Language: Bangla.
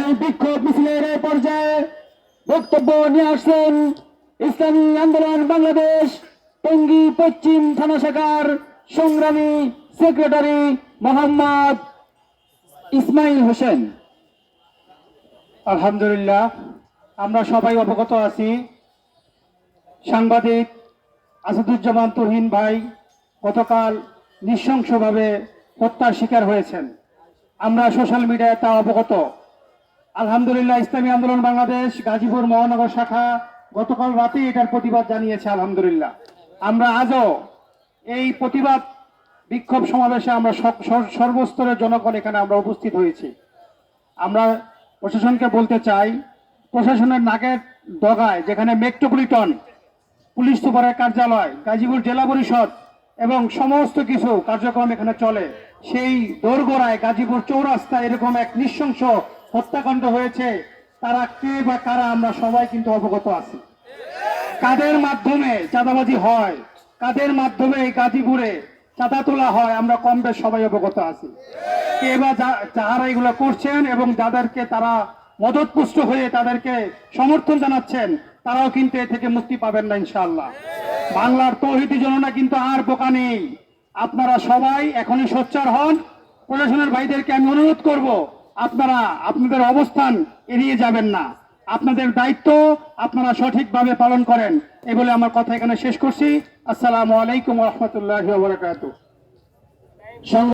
এই বিক্ষোভ মিছিলের পর্যায়ে বক্তব্য নিয়ে আসছেন ইসলামী আন্দোলন বাংলাদেশ, টঙ্গী পশ্চিম থানা শাখার সংগ্রামী সেক্রেটারি মোহাম্মদ ইসমাইল হোসেন। আলহামদুলিল্লাহ, আমরা সবাই অবগত আছি। সাংবাদিক আসাদুজ্জামান তুহিন ভাই গতকাল নৃশংসভাবে হত্যার শিকার হয়েছেন। আমরা সোশ্যাল মিডিয়ায় তা অবগত। আলহামদুলিল্লাহ, ইসলামী আন্দোলন বাংলাদেশ, গাজীপুর মহানগর শাখা গতকাল রাতে এটার প্রতিবাদ জানিয়েছে, আলহামদুলিল্লাহ। আমরা আজও এই প্রতিবাদ বিক্ষোভ সমাবেশে আমরা সর্বস্তরের জনগণ এখানে আমরা উপস্থিত হয়েছি। আমরা প্রশাসনকে বলতে চাই, প্রশাসনের নাকের ডগায়, যেখানে মেট্রোপলিটন, পুলিশ সুপারের কার্যালয়, গাজীপুর জেলা পরিষদ এবং সমস্ত কিছু কার্যক্রম এখানে চলে, সেই দোরগোড়ায় গাজীপুর চৌরাস্তায় এরকম এক নৃশংস হত্যাকাণ্ড হয়েছে, তারা কে বা কারা, আমরা সবাই কিন্তু অবগত আছি। কাদের মাধ্যমে চাঁদাবাজি হয়, কাদের মাধ্যমে এই গাজীপুরে চাঁদা তোলা হয়, আমরা কম বেশ সবাই অবগত আছি। কে বা যারা এগুলো করছেন এবং যাদেরকে তারা মদতপুষ্ট হয়ে তাদেরকে সমর্থন জানাচ্ছেন, তারাও কিন্তু এ থেকে মুক্তি পাবেন না ইনশাল্লাহ বাংলার তৌহিদি জননা কিন্তু আর বোকা নেই। আপনারা সবাই এখনই সোচ্চার হন। প্রশাসনের ভাইদেরকে আমি অনুরোধ করব আপনারা, আপনাদের অবস্থান এড়িয়ে যাবেন না। আপনাদের দায়িত্ব আপনারা সঠিকভাবে পালন করেন। এই বলে আমার কথা এখানে শেষ করছি। আসসালামু আলাইকুম রহমতুল্লাহ